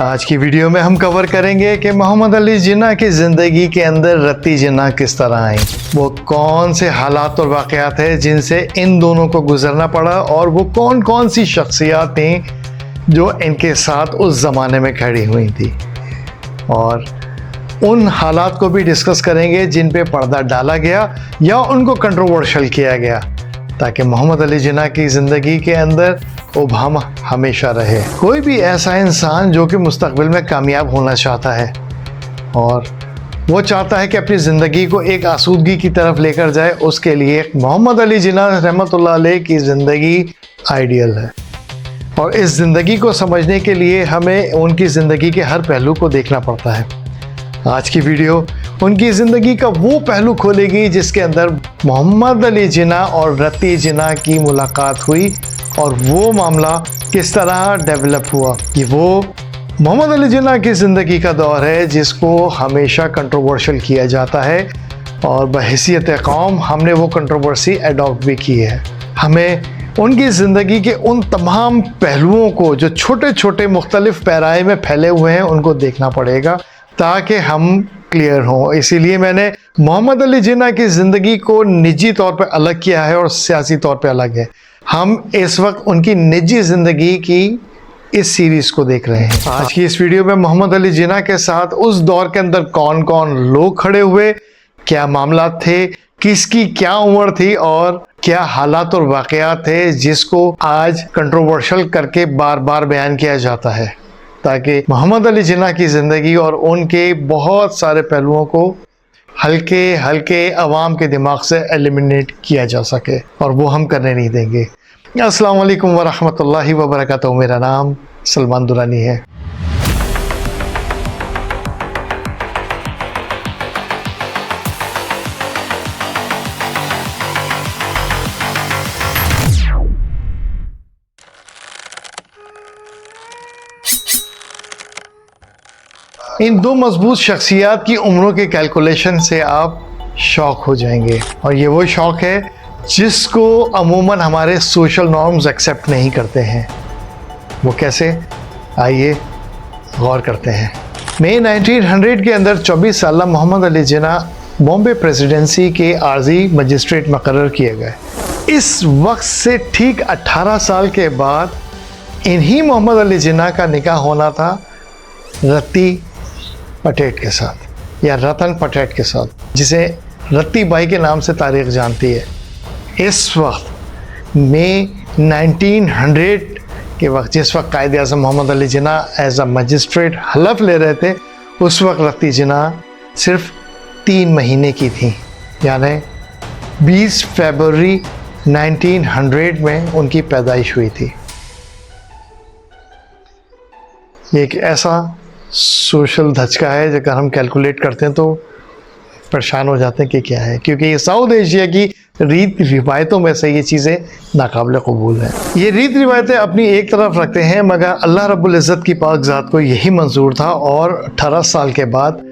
आज की वीडियो में हम कवर करेंगे कि मोहम्मद अली जिन्ना की ज़िंदगी के अंदर रत्ती जिन्ना किस तरह आई। वो कौन से हालात और वाक़यात है जिनसे इन दोनों को गुजरना पड़ा और वो कौन कौन सी शख्सियात थी जो इनके साथ उस ज़माने में खड़ी हुई थी। और उन हालात को भी डिस्कस करेंगे जिन पे पर्दा डाला गया या उनको कंट्रोवर्शियल किया गया। ताकि मोहम्मद अली जिना की ज़िंदगी के अंदर उभाम हमेशा रहे। कोई भी ऐसा इंसान जो कि मुस्तबिल में कामयाब होना चाहता है और वो चाहता है कि अपनी ज़िंदगी को एक आसूदगी की तरफ़ लेकर जाए, उसके लिए मोहम्मद अली रहमतुल्लाह अलैह की ज़िंदगी आइडियल है। और इस ज़िंदगी को समझने के लिए हमें उनकी ज़िंदगी के हर पहलू को देखना पड़ता है। आज की वीडियो उनकी ज़िंदगी का वो पहलू खोलेगी जिसके अंदर मोहम्मद अली जिना और रती जिना की मुलाकात हुई और वो मामला किस तरह डेवलप हुआ। कि वो मोहम्मद अली जिना की ज़िंदगी का दौर है, जिसको हमेशा कंट्रोवर्शियल किया जाता है और बहसीत कौम हमने वो कंट्रोवर्सी अडॉप्ट भी की है। हमें उनकी ज़िंदगी के उन तमाम पहलुओं को जो छोटे छोटे मुख्तलिफ़ पैराए में फैले हुए हैं, उनको देखना पड़ेगा, ताकि हम क्लियर हों। इसीलिए मैंने मोहम्मद अली जिन्ना की ज़िंदगी को निजी तौर पर अलग किया है और सियासी तौर पर अलग है। हम इस वक्त उनकी निजी ज़िंदगी की इस सीरीज़ को देख रहे हैं। आज की इस वीडियो में मोहम्मद अली जिन्ना के साथ उस दौर के अंदर कौन कौन लोग खड़े हुए, क्या मामला थे, किसकी क्या उम्र थी और क्या हालात और वाकयात थे, जिसको आज कंट्रोवर्शियल करके बार बार बयान किया जाता है। ताकि मोहम्मद अली जिन्ना की ज़िंदगी और उनके बहुत सारे पहलुओं को हल्के हल्के आवाम के दिमाग से एलिमिनेट किया जा सके और वो हम करने नहीं देंगे। अस्सलाम वालेकुम वरहमतुल्लाहि वबरकातुहू। मेरा नाम सलमान दुरानी है। इन दो मज़बूत शख्सियात की उम्रों के कैलकुलेशन से आप शौक हो जाएँगे। और ये वो शौक है जिसको अमूमन हमारे सोशल नॉर्म्स एक्सेप्ट नहीं करते हैं। वो कैसे? आइए गौर करते हैं। मई 1900 के अंदर 24 साल मोहम्मद अली जिना बॉम्बे प्रेसिडेंसी के आर्जी मजिस्ट्रेट मुकर किए गए। इस वक्त से ठीक 18 साल के बाद इन्हीं मोहम्मद अली जिना का निकाह होना था रत्ती पटेट के साथ, या रतन पटेट के साथ, जिसे रत्ती बाई के नाम से तारीख जानती है। इस वक्त, मई 1900 के वक्त, जिस वक्त Quaid Azam Mohammad Ali Jinnah as a magistrate हलफ ले रहे थे, उस वक्त रत्ती जिना सिर्फ़ तीन महीने की थी। यानी 20 फरवरी 1900 में उनकी पैदाइश हुई थी। एक ऐसा सोशल धचका है, जब हम कैलकुलेट करते हैं तो परेशान हो जाते हैं कि क्या है। क्योंकि ये साउथ एशिया की रीत रिवायतों में से ये चीज़ें नाकबिल कबूल हैं। ये रीत रिवायतें अपनी एक तरफ़ रखते हैं, मगर अल्लाह रब्बुल इज़्ज़त की पाक ज़ात को यही मंजूर था और अठारह साल के बाद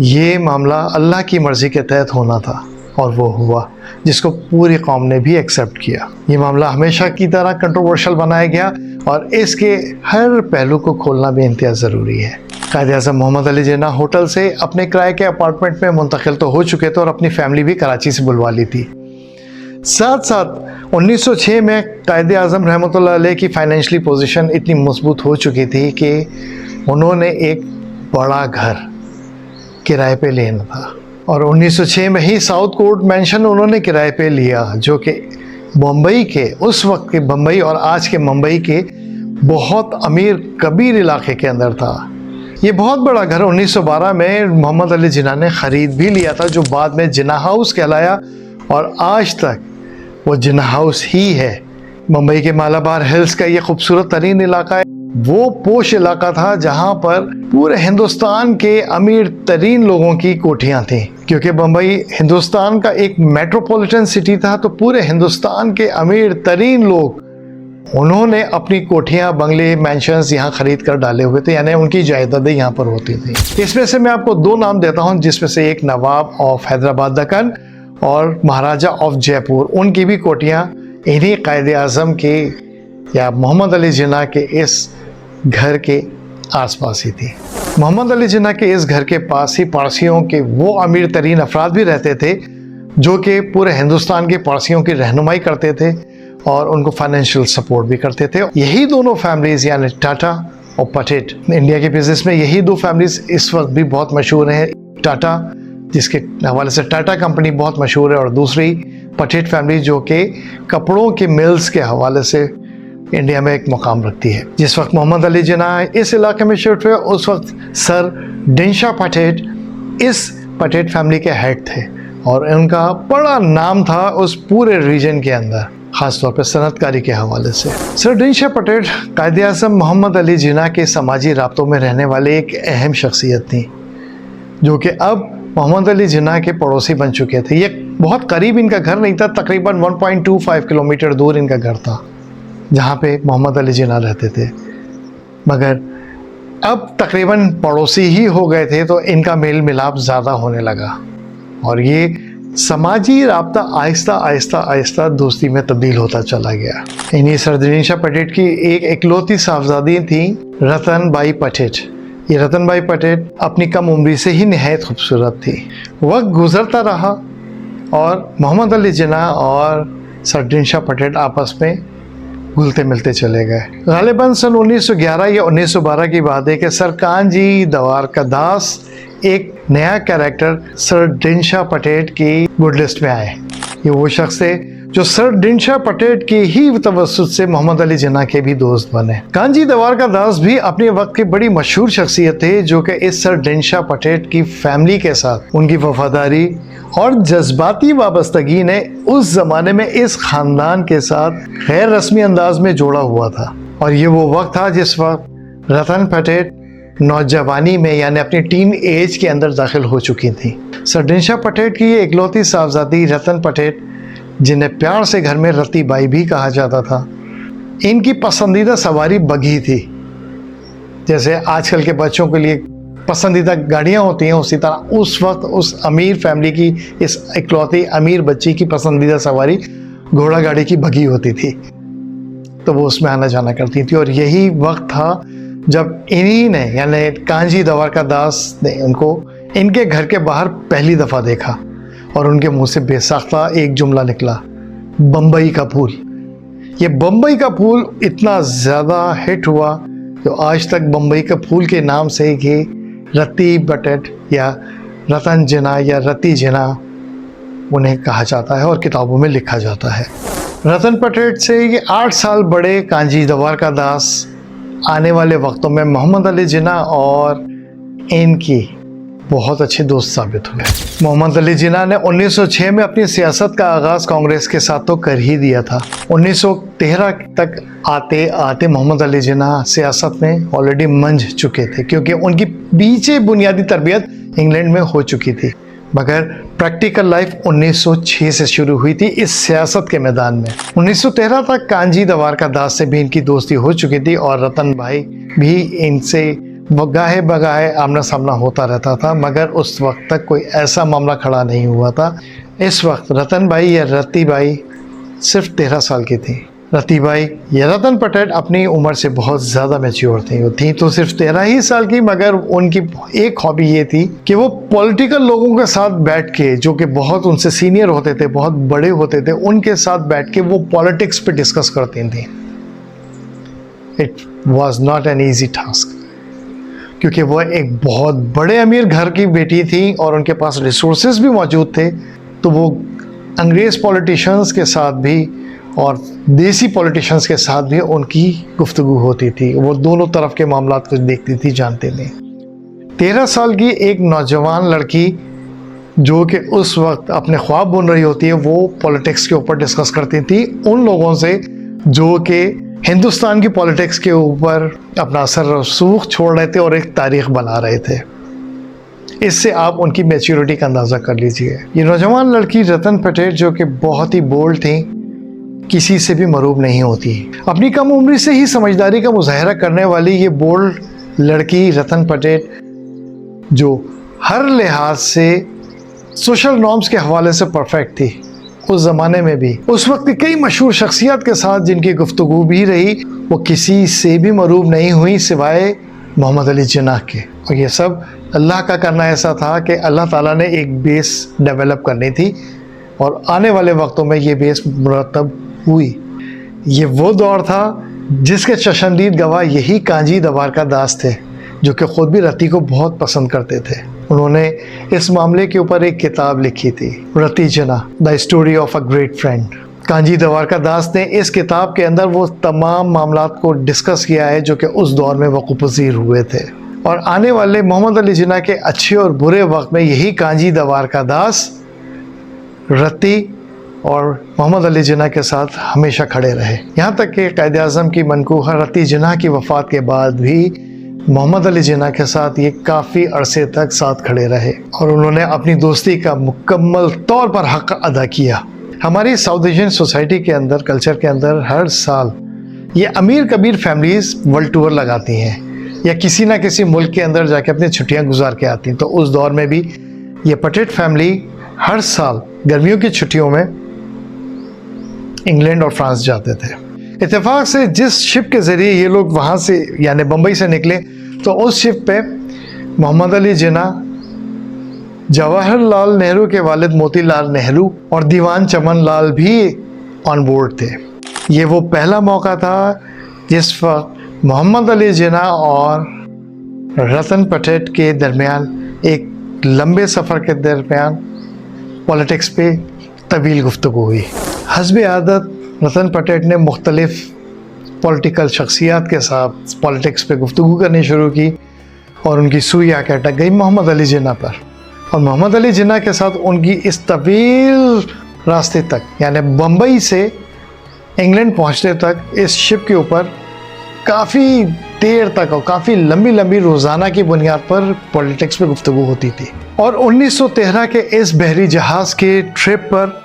ये मामला अल्लाह की मर्ज़ी के तहत होना था और वो हुआ, जिसको पूरी कौम ने भी एक्सेप्ट किया। ये मामला हमेशा की तरह कंट्रोवर्शियल बनाया गया और इसके हर पहलू को खोलना भी इंतहा ज़रूरी है। कायद अजम मोहम्मद अली जिन्ना होटल से अपने किराए के अपार्टमेंट में मुंतकिल तो हो चुके थे और अपनी फैमिली भी कराची से बुलवा ली थी। साथ साथ 1906 में कायद अजम रहमत की फाइनेंशली पोजीशन इतनी मज़बूत हो चुकी थी कि उन्होंने एक बड़ा घर किराए पे लेना था। और 1906 में ही साउथ कोर्ट मैंशन उन्होंने किराए पे लिया, जो कि मुंबई के, उस वक्त के बम्बई और आज के मुंबई के बहुत अमीर कबीर इलाके के अंदर था। ये बहुत बड़ा घर 1912 में मोहम्मद अली जिना ने ख़रीद भी लिया था, जो बाद में जिना हाउस कहलाया। और आज तक वो जिना हाउस ही है। मुंबई के मालाबार हिल्स का ये खूबसूरत तरीन इलाका है। वो पोश इलाका था जहाँ पर पूरे हिंदुस्तान के अमीर तरीन लोगों की कोठियाँ थीं। क्योंकि बम्बई हिंदुस्तान का एक मेट्रोपॉलिटन सिटी था तो पूरे हिंदुस्तान के अमीर तरीन लोग उन्होंने अपनी कोठियाँ, बंगले मैंशंस यहाँ खरीद कर डाले हुए थे, यानी उनकी जायदादें यहाँ पर होती थी। इसमें से मैं आपको दो नाम देता हूँ, जिसमें से एक नवाब ऑफ़ हैदराबाद दक्कन और महाराजा ऑफ़ जयपुर। उनकी भी कोठियाँ इन्हीं कायद अज़म के या मोहम्मद अली जिना के इस घर के आसपास ही थी। मोहम्मद अली जिन्ना के इस घर के पास ही पारसियों के वो अमीर तरीन अफराद भी रहते थे, जो कि पूरे हिंदुस्तान के पारसियों की रहनुमाई करते थे। और उनको फाइनेंशियल सपोर्ट भी करते थे। यही दोनों फैमिलीज़ यानी टाटा और पटेट इंडिया के बिज़नेस में यही दो फैमिलीज़ इस वक्त भी बहुत मशहूर हैं। टाटा, जिसके हवाले से टाटा कंपनी बहुत मशहूर है, और दूसरी पटेट फैमिली जो कि कपड़ों के मिल्स के हवाले से इंडिया में एक मुकाम रखती है। जिस वक्त मोहम्मद अली जिना इस इलाके में शिफ्ट हुए, उस वक्त सर डिंशा पटेट इस पटेट फैमिली के हेड थे, और उनका बड़ा नाम था उस पूरे रीजन के अंदर। ख़ासतौर पर सनतकारी के हवाले से। सर डिंशा पटेल, कायद अजम मोहम्मद अली जिना के समाजी रबतों में रहने वाले एक अहम शख्सियत थी, जो कि अब मोहम्मद अली जिना के पड़ोसी बन चुके थे। ये बहुत करीब इनका घर नहीं था, तकरीबन 1.25 किलोमीटर दूर इनका घर था, जहाँ पे मोहम्मद अली जिना रहते थे। मगर अब तकरीबन पड़ोसी ही हो गए थे तो इनका मेल मिलाप ज़्यादा होने लगा। और ये समाजी रबता आहिस्ता आहिस्ता आहिस्ता दोस्ती में तब्दील होता चला गया। इन्हीं सरदनीशा पटेट की एक इकलौती साहबजादी थी, रतन बाई पटेट। ये रतन बाई पटेट अपनी कम उम्री से ही नहायत खूबसूरत थी। वक्त गुजरता रहा और मोहम्मद अली जना और सरदीन शाह पटेट आपस में घुलते मिलते चले गए। गालिबा सन 1911 या 1912 की बात है कि सर कानजी दवार का दास एक नया कैरेक्टर सर डिनशा पटेट की गुड लिस्ट में आए ये वो शख्स थे जो सर डिनशा पटेट की ही तवसत से मोहम्मद अली जिन्ना के भी दोस्त बने। कांजी दवार का दास भी अपने वक्त की बड़ी मशहूर शख्सियत थे, जो कि इस सर डिनशा पटेट की फैमिली के साथ उनकी वफादारी और जज्बाती वाबस्तगी ने उस ज़माने में इस ख़ानदान के साथ गैर रस्मी अंदाज में जोड़ा हुआ था। और ये वो वक्त था जिस वक्त रतन पटेट नौजवानी में, यानी अपनी टीन एज के अंदर दाखिल हो चुकी थी। सरडिनशा पटेट की इकलौती साहबजादी रतन पटेट जिन्हें प्यार से घर में रती बाई भी कहा जाता था, इनकी पसंदीदा सवारी बगी थी। जैसे आजकल के बच्चों के लिए पसंदीदा गाड़ियाँ होती हैं, उसी तरह उस वक्त उस अमीर फैमिली की, इस इकलौती अमीर बच्ची की पसंदीदा सवारी घोड़ा गाड़ी की बगी होती थी। तो वो उसमें आना जाना करती थी, और यही वक्त था जब इन्हीं ने, यानी कांजी दवार का दास ने उनको इनके घर के बाहर पहली दफ़ा देखा और उनके मुँह से बेसाख्ता एक जुमला निकला बम्बई का फूल। ये बम्बई का फूल इतना ज़्यादा हिट हुआ जो आज तक बम्बई का फूल के नाम से ही रत्ती बटेट या रतन जिना या रति जिना उन्हें कहा जाता है और किताबों में लिखा जाता है। रतन पटेट से ये आठ साल बड़े कांजी दवार का दास आने वाले वक्तों में मोहम्मद अली जिना और इनकी बहुत अच्छे दोस्त साबित हुए। मोहम्मद अली जिना ने 1906 में अपनी सियासत का आगाज़ कांग्रेस के साथ तो कर ही दिया था। 1913 तक आते आते मोहम्मद अली जिना सियासत में ऑलरेडी मंझ चुके थे, क्योंकि उनकी पीछे बुनियादी तरबियत इंग्लैंड में हो चुकी थी। मगर प्रैक्टिकल लाइफ 1906 से शुरू हुई थी इस सियासत के मैदान में। 1913 तक कांजी दवार का दास से भी इनकी दोस्ती हो चुकी थी और रतन भाई भी इनसे गाहे बगाहे आमना सामना होता रहता था, मगर उस वक्त तक कोई ऐसा मामला खड़ा नहीं हुआ था। इस वक्त रतन भाई या रति भाई सिर्फ़ तेरह साल की थी। रति भाई या रतन पटेल अपनी उम्र से बहुत ज़्यादा मेच्योर थी। वो थी तो सिर्फ़ तेरह ही साल की, मगर उनकी एक हॉबी ये थी कि वो पॉलिटिकल लोगों के साथ बैठ के, जो कि बहुत उनसे सीनियर होते थे, बहुत बड़े होते थे, उनके साथ बैठ के वो पॉलिटिक्स पे डिस्कस करती थी। It was not an easy task क्योंकि वो एक बहुत बड़े अमीर घर की बेटी थी और उनके पास रिसोर्सेज भी मौजूद थे। तो वो अंग्रेज़ पॉलिटिशियंस के साथ भी और देसी पॉलिटिशियंस के साथ भी उनकी गुफ्तु होती थी। वो दोनों तरफ़ के मामला को देखती थी, जानते थे। तेरह साल की एक नौजवान लड़की जो कि उस वक्त अपने ख्वाब बुन रही होती है, वो पॉलिटिक्स के ऊपर डिस्कस करती थी। उन लोगों से जो कि हिंदुस्तान की पॉलिटिक्स के ऊपर अपना असर रसूख छोड़ रहे थे और एक तारीख बना रहे थे। इससे आप उनकी मेच्योरिटी का अंदाज़ा कर लीजिए। ये नौजवान लड़की रतन पटेल जो कि बहुत ही बोल्ड थी किसी से भी मरूब नहीं होती। अपनी कम उम्र से ही समझदारी का मुजाहरा करने वाली ये बोल्ड लड़की रतन पटेल, जो हर लिहाज से सोशल नॉर्म्स के हवाले से परफेक्ट थी, उस ज़माने में भी। उस वक्त की कई मशहूर शख्सियत के साथ जिनकी गुफ्तु भी रही, वो किसी से भी मरूब नहीं हुई सिवाय मोहम्मद अली जिन्ना के। और ये सब अल्लाह का करना ऐसा था कि अल्लाह ताला ने एक बेस डेवलप करनी थी और आने वाले वक्तों में ये बेस मुरतब हुई। ये वो दौर था जिसके चशमदीद गवाह यही कांजी दवार का दास थे, जो कि ख़ुद भी रति को बहुत पसंद करते थे। उन्होंने इस मामले के ऊपर एक किताब लिखी थी, Rati Jinnah, the story of a great friend. Kanji Dwarka Das ने इस किताब के अंदर वो तमाम मामला को डिस्कस किया है, जो कि उस दौर में वक़ पजीर हुए थे। और आने वाले मोहम्मद अली जिना के अच्छे और बुरे वक्त में यही कांजी दवारका दास रत्ती और मोहम्मद अली जिना के साथ हमेशा खड़े रहे। यहाँ तक कि कैद अज़म की मनकूहा रत्ती जिना की वफ़ात के बाद भी मोहम्मद अली जिना के साथ ये काफ़ी अरसे तक साथ खड़े रहे और उन्होंने अपनी दोस्ती का मुकम्मल तौर पर हक अदा किया। हमारी साउथ एशियन सोसाइटी के अंदर, कल्चर के अंदर हर साल ये अमीर कबीर फैमिलीज़ वर्ल्ड टूर लगाती हैं या किसी ना किसी मुल्क के अंदर जाके अपनी छुट्टियाँ गुजार के आती हैं। तो उस दौर में भी ये पटेट फैमिली हर साल गर्मियों की छुट्टियों में इंग्लैंड और फ्रांस जाते थे। इतफाक से जिस शिप के ज़रिए ये लोग वहाँ से, यानी बम्बई से निकले तो उस शिप पे मोहम्मद अली जिना, जवाहरलाल नेहरू के वालिद मोतीलाल नेहरू और दीवान चमन लाल भी ऑन बोर्ड थे। ये वो पहला मौका था जिस वक्त मोहम्मद अली जिना और रतन पटेट के दरमियान, एक लंबे सफ़र के दरमियान पॉलिटिक्स पे तवील गुफ्तु हुई। हसब आदत रतन पटेट ने मुख्तलिफ़ पॉलिटिकल शख्सियात के साथ पॉलिटिक्स पे गुफ्तु करनी शुरू की और उनकी सुई आके अटक गई मोहम्मद अली जिना पर। और मोहम्मद अली जिन्ना के साथ उनकी इस तवील रास्ते तक, यानी बम्बई से इंग्लैंड पहुँचने तक इस शिप के ऊपर काफ़ी देर तक और काफ़ी लंबी लंबी रोज़ाना की बुनियाद पर पॉलिटिक्स पे गुफ्तु होती थी। और 1913 के इस बहरी जहाज़ के ट्रिप पर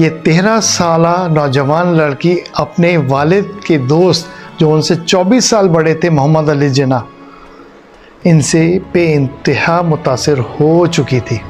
ये तेरह साल नौजवान लड़की अपने वालिद के दोस्त, जो उनसे 24 साल बड़े थे, मोहम्मद अली जिना इनसे पे इंतहा मुतासर हो चुकी थी।